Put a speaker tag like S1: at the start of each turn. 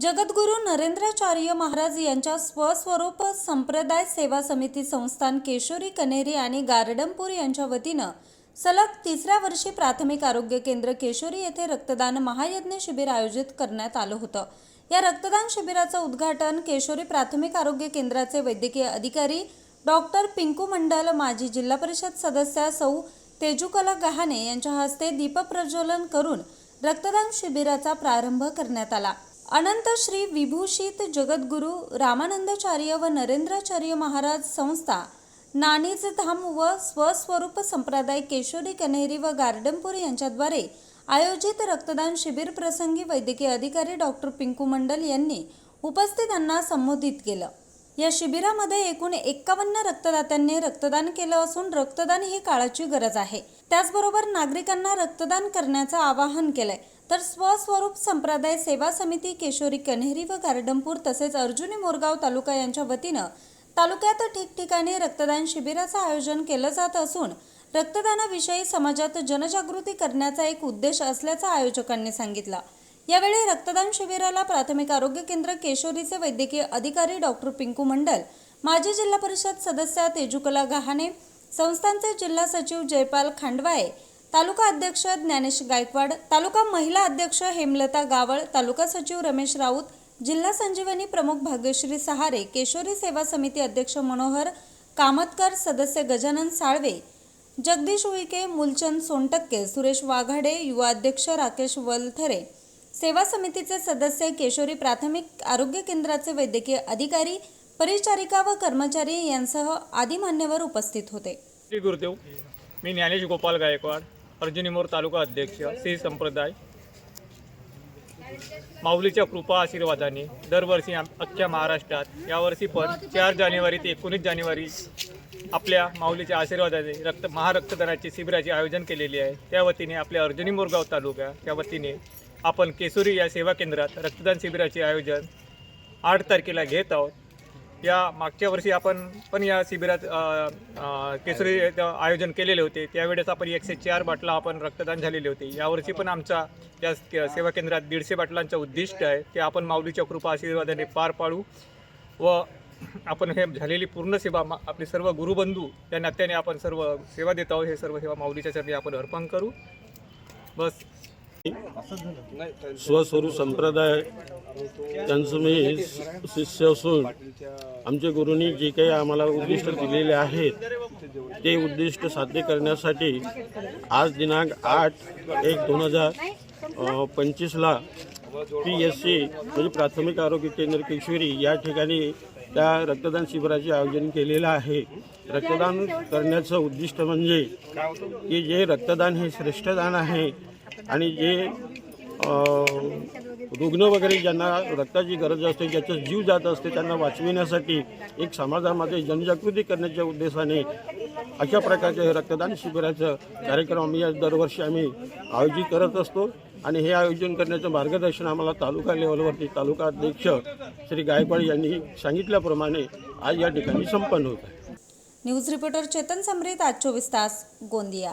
S1: जगद्गुरू नरेंद्राचार्य महाराज यांच्या स्वस्वरूप संप्रदाय सेवा समिती संस्थान केशोरी कनेरी आणि गार्डनपूर यांच्या वतीनं सलग तिसऱ्या वर्षी प्राथमिक आरोग्य केंद्र केशोरी येथे रक्तदान महायज्ञ शिबिर आयोजित करण्यात आलं होतं. या रक्तदान शिबिराचं उद्घाटन केशोरी प्राथमिक आरोग्य केंद्राचे वैद्यकीय अधिकारी डॉक्टर पिंकू मंडल माजी जिल्हा परिषद सदस्या सौ तेजुकला गहाणे यांच्या हस्ते दीपप्रज्वलन करून रक्तदान शिबिराचा प्रारंभ करण्यात आला. अनंत श्री विभूषित जगद्गुरू रामानंदाचार्य व नरेंद्राचार्य महाराज संस्था नाणीज धाम व स्वस्वरूप संप्रदाय केशोरी कन्हेरी व गार्डनपूर यांच्याद्वारे आयोजित रक्तदान शिबिर प्रसंगी वैद्यकीय अधिकारी डॉक्टर पिंकू मंडल यांनी उपस्थितांना संबोधित केलं. या शिबिरामध्ये एकूण एक्कावन्न रक्तदात्यांनी रक्तदान केलं असून रक्तदान ही काळाची गरज आहे. त्याचबरोबर नागरिकांना रक्तदान करण्याचं आवाहन केलंय. तर स्वस्वरूप संप्रदाय सेवा समिती केशोरी कन्हेरी व गार्डनपूर तसेच अर्जुनी मोरगाव तालुका यांच्या वतीनं तालुक्यात ठिकठिकाणी रक्तदान शिबिराचं आयोजन केलं जात असून रक्तदानाविषयी समाजात जनजागृती करण्याचा एक उद्देश असल्याचं आयोजकांनी सांगितलं. यावेळी रक्तदान शिबिराला प्राथमिक आरोग्य केंद्र केशोरीचे वैद्यकीय अधिकारी डॉक्टर पिंकू मंडल माजी जिल्हा परिषद सदस्या तेजुकला गहाणे संस्थांचे जिल्हा सचिव जयपाल खांडवाळे तालुका अध्यक्ष ज्ञानेश गायकवाड तालुका महिला अध्यक्ष हेमलता गावळ तालुका सचिव रमेश राऊत जिल्हा संजीवनी प्रमुख भाग्यश्री सहारे केशोरी सेवा समिती अध्यक्ष मनोहर कामतकर सदस्य गजानन साळवे जगदीश उईके मूलचंद सोनटक्के सुरेश वाघाडे युवा अध्यक्ष राकेश वलथरे. सेवा समितीचे सदस्य केशोरी प्राथमिक आरोग्य केंद्राचे वैद्यकीय अधिकारी परिचारिका व कर्मचारी यांसह आदी मान्यवर उपस्थित होते.
S2: श्री गुरुदेव मी ज्ञानेश गोपाल गायकवाड अर्जुनी मोर तालुका अध्यक्ष श्री संप्रदाय. माऊलीच्या कृपा आशीर्वादाने दरवर्षी अख्ख्या महाराष्ट्रात यावर्षी पण चार जानेवारी ते एकोणीस जानेवारी आपल्या माऊलीच्या आशीर्वादाने रक्त महारक्तदानाचे शिबिराचे आयोजन केलेले आहे. त्या वतीने आपल्या अर्जुनी मोरगाव तालुक्याच्या वतीने आपण केसुरी या सेवा केंद्रात रक्तदान शिबिराचे आयोजन आठ तारखेला घेत आहोत. या मागच्या वर्षी आपण पण या शिबिरात केसरी आयोजन केलेले होते. त्यावेळेस आपण एकशे चार बाटला आपण रक्तदान झालेले होते. यावर्षी पण आमचा या सेवा केंद्रात दीडशे बाटलांचं उद्दिष्ट आहे ते आपण माऊलीच्या कृपा आशीर्वादाने पार पाडू व आपण हे झालेली पूर्ण सेवा मा- आपले सर्व गुरुबंधू या नात्याने आपण सर्व सेवा देत आहोत. हे सर्व सेवा माऊलीच्या चरणी आपण अर्पण करू. बस.
S3: स्वस्वरूप संप्रदाय त्यांचं मी शिष्य असून आमच्या गुरुंनी जे काही आम्हाला उद्दिष्ट दिलेले आहेत ते उद्दिष्ट साध्य करण्यासाठी आज दिनांक आठ एक दोन हजार पंचवीसला पी एस सी म्हणजे प्राथमिक आरोग्य केंद्र किशोरी या ठिकाणी त्या रक्तदान शिबिराचे आयोजन केलेलं आहे. रक्तदान करण्याचं उद्दिष्ट म्हणजे की जे रक्तदान हे श्रेष्ठ दान आहे आणि जे रुग्ण वगैरे ज्यांना रक्ताची गरज असते ज्याचा जीव जात असते त्यांना वाचविण्यासाठी एक समाजामध्ये जनजागृती करण्याच्या उद्देशाने अशा प्रकारचे हे रक्तदान शिबिराचं कार्यक्रम आम्ही या दरवर्षी आम्ही आयोजित करत असतो. आणि हे आयोजन करण्याचं मार्गदर्शन आम्हाला तालुका लेवलवरती तालुका अध्यक्ष श्री गायकवाड यांनी सांगितल्याप्रमाणे आज या ठिकाणी संपन्न होत आहे.
S1: न्यूज रिपोर्टर चेतन समरीत आज चोवीस तास गोंदिया.